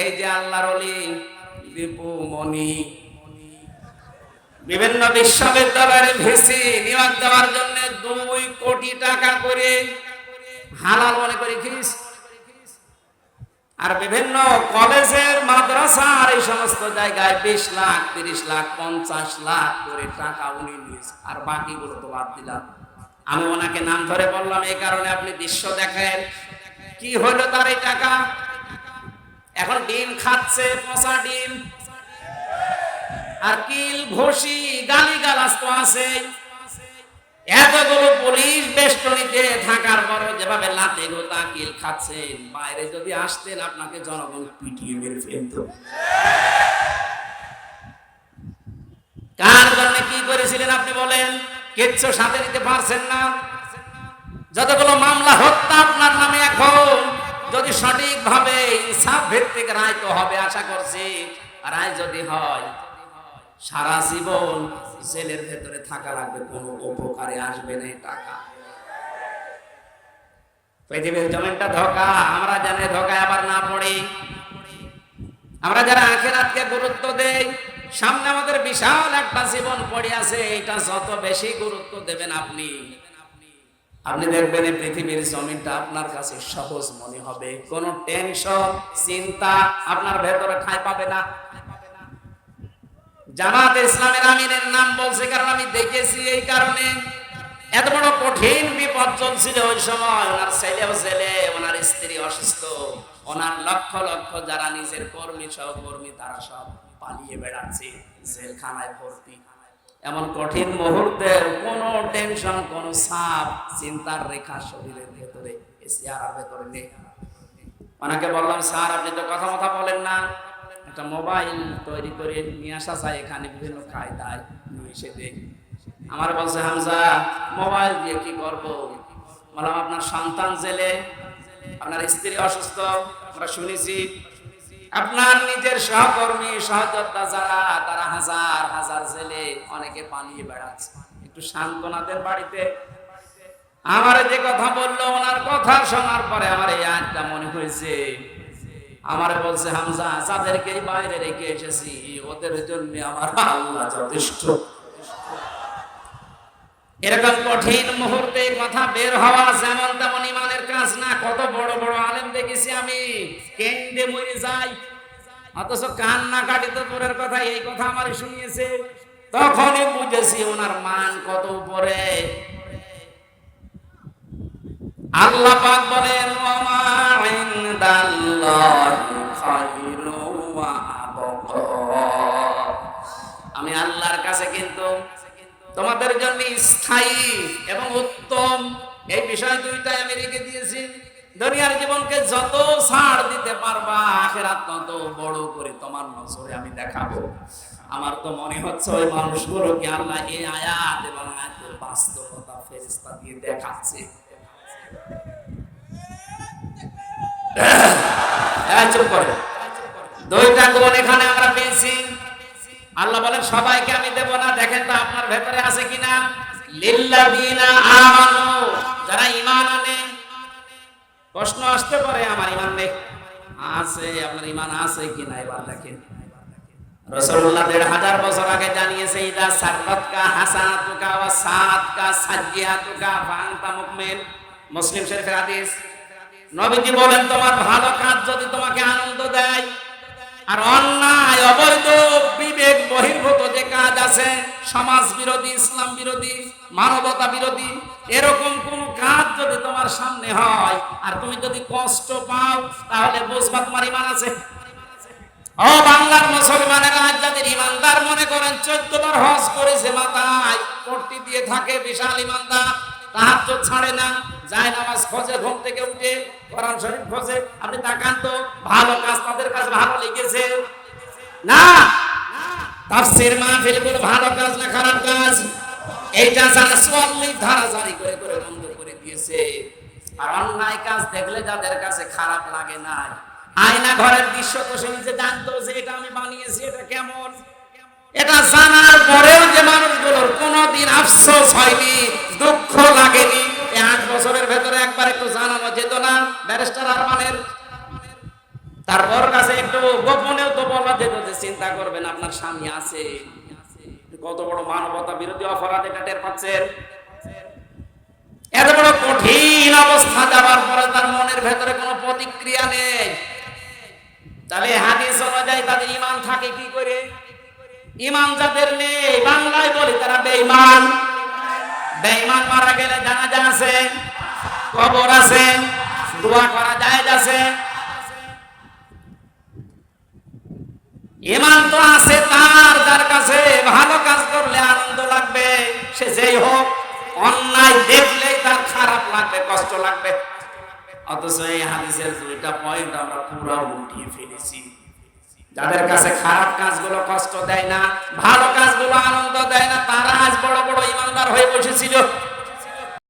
এই যে আল্লাহর অলি দীপু মণি বিভিন্ন বিশ্ববিদ্যালয়ের ভিসি নিয়োগ দেওয়ার জন্য দুই কোটি টাকা করে হালাল মনে করি খিস আর বিভিন্ন কলেজের, মাদ্রাসার এই সমস্ত জায়গায় বিশ লাখ, তিরিশ লাখ, পঞ্চাশ লাখ করে টাকা উনি নিয়েছে। আর বাকিগুলো তো বাদ দিলাম। আমি ওনাকে নাম ধরে বললাম, এই কারণে আপনি দৃশ্য দেখেন। কি হলো তার এই টাকা? এখন ডিম খাচ্ছে পচা ডিম। আর কিল, ঘষি গালি গালাস তো আছে এতগুলো পুলিশ বেষ্টনীতে থাকার পর যেভাবে লাতে গোতা কিল খাচ্ছেন, বাইরে যদি আসতেন আপনাকে জনগণ পিটিয়ে মেরে ফেলত। কার জন্য কি করেছিলেন আপনি বলেন? কিচ্ছু সাথে নিতে পারছেন না। যতগুলো মামলা হত্যা আপনার নামে এখন যদি সঠিকভাবে ইনসাফ ভিত্তিক রায় তো হবে, আশা করছি। রায় যদি হয়, সারা জীবন জেলের ভেতরে থাকা লাগবে, কোনো উপকারে আসবে না টাকা। পৃথিবীর জমিনটা ধোকা, আমরা জানে ধোকায় আবার না পড়ি। আমরা যারা আখেরাতকে গুরুত্ব দেই, সামনে আমাদের বিশাল একটা জীবন পড়ে আছে, এটা যত বেশি গুরুত্ব দেবেন আপনি। আপনি দেখবেন এই পৃথিবীর জমিনটা আপনার কাছে সহজ মনে হবে। কোনো টেনশন চিন্তা আপনার ভেতরে ঠাঁই পাবে না। জামাত ইসলামের আমিনের নাম বলছে, কারণ আমি দেখেছি এই কারণে। এত বড় কঠিন বিপদ চলছিল ওই সময়। ওনার ছেলেও ছেলে ওনার স্ত্রী অসুস্থ। ওনার লক্ষ লক্ষ যারা নিজের কর্মী, সহকর্মী, তারা সব পালিয়ে বেড়াচ্ছে, জেলখানায় ভর্তি। এমন কঠিন মুহূর্তে, কোনো টেনশন কোনো চাপ চিন্তার রেখা শরীরের ভেতরে চেহারার ভেতরে নেই। ওনাকে বললাম স্যার, আপনি তো কথা কথা বলেন না। একটা মোবাইল তৈরি করে নিয়ে আসা যায়, এখানে বিভিন্ন কায়দায় নিয়ে এসে আমার বলছে, হামজা, মোবাইল দিয়ে কি করব? বললাম, আপনার সন্তান জেলে, আপনার স্ত্রী অসুস্থ, আমরা শুনেছি আপনার নিজের সহকর্মী সহযোদ্ধা যারা, তারা হাজার হাজার জেলে অনেকে পালিয়ে বেড়াচ্ছে। একটু সান্ত্বনাদের বাড়িতে। আমার যে কথা বলল, ওনার কথা শোনার পরে আমার এই আটটা মনে হয়েছে। আমার বলছে, হামজা, যাদেরকে বাইরে রেখে এসেছি, ওদের জন্য আমার আল্লাহ যথেষ্ট। এরকম কঠিন মুহূর্তে কথা বের হওয়া যেমন তেমন ইমানের কাজ না, কত বড় বড় আলেম দেখেছি আমি। কেন্দ্রে মরে যাই। অথচ কান্না কাটি তো পরের কথা, এই কথা আমার শুনিয়েছে। তখনই বুঝেছি ওনার মান কত উপরে। আল্লাহ পাক বলেন তোমাদের জন্য স্থায়ী এবং উত্তম। এই বিষয় দুইটাই আমি রেখে দিয়েছি। দুনিয়ার জীবনকে যত ছাড় দিতে পারবা, আখেরাত তত বড় করে তোমার নজরে আমি দেখাবো। আমার তো মনে হচ্ছে ওই মানুষগুলোকে আল্লাহ এই আয়াত এবং আয়াতের বাস্তবতা ফেরেস্তা দিয়ে দেখাচ্ছে। চুপ করে। দুইটা গুণ এখানে আমরা পেয়েছি। আল্লাহ বলেন, সবাইকে আমি দেব না। দেখেন তো আপনার ভেতরে আছে কিনা? যারা ঈমান আনে। প্রশ্ন আসতে পারে, আমার ঈমান নেই। আছে, আপনার ঈমান আছে কিনা? এবার দেখেন। ভালো যদি তোমাকে আনন্দ দেয়, আর অন্যায়, অবৈধ, বিবেক বহির্ভূত যে কাজ আছে সমাজ বিরোধী, ইসলাম বিরোধী, মানবতা বিরোধী, এরকম কোন কাজ যদি তোমার সামনে হয়, আর তুমি যদি কষ্ট পাও, তাহলে বুঝবা তোমার ইমান আছে। ও বাংলার যাদের ইমানদার মনে করেন চোদ্দ বার হজ করেছে মাথায় দিয়ে থাকে বিশাল ইমানদার, তাহার চোখ ছাড়ে না, যায় নামাজ খোঁজে, ঘুম থেকে উঠে, কোরআন শরীফ খোঁজে, আপনি তাকান তো, ভালো কাজ তাদের কাছে ভালো লেগেছে। না! তাফসীর মাহফিলগুলো ভালো কাজ না খারাপ কাজ? এইটা যারা চল্লিশ ধারা জারি করে করে বন্ধ করে দিয়েছে। আর অন্যায় কাজ দেখলে যাদের কাছে খারাপ লাগে না আয়না ঘরের দৃশ্য তো সে নিজে জানতো যে এটা আমি বানিয়েছি, এটা কেমন? এটা জানার পরেও যে মানুষগুলোর কোনোদিন আফসোস হয়নি, দুঃখ লাগেনি। এই আট বছরের ভেতরে একবার একটু জানানো যেত না ব্যারিস্টার আরমানের। তারপর চিন্তা করবেন, আপনার স্বামী আছে। কত বড় মানবতা বিরোধী অপরাধ এটা টের পাচ্ছেন? এত বড় কঠিন অবস্থা যাবার পরে তার মনের ভেতরে কোনো প্রতিক্রিয়া নেই। তাহলে হাদিস অনুযায়ী তাদের ইমান থাকে কি করে? ইমান যাদের নেই, বাংলায় বলে তারা বেঈমান। বেঈমান মারা গেলে জানাজা আছে, কবর আছে, দোয়া করা জায়েজ আছে। ইমান তো আছে তার, যার কাছে ভালো কাজ করলে আনন্দ লাগবে, সে যেই হোক, অন্যায় দেখলেই তার খারাপ লাগবে, কষ্ট লাগবে। অথচ এই হাদিসের দুইটা পয়েন্ট আমরা পুরো উল্টিয়ে ফেলেছি। যাদের কাছে খারাপ কাজগুলো কষ্ট দেয় না, ভালো কাজগুলো আনন্দ দেয় না, তারা আজ বড় বড় ইমানদার হয়ে বসেছিল।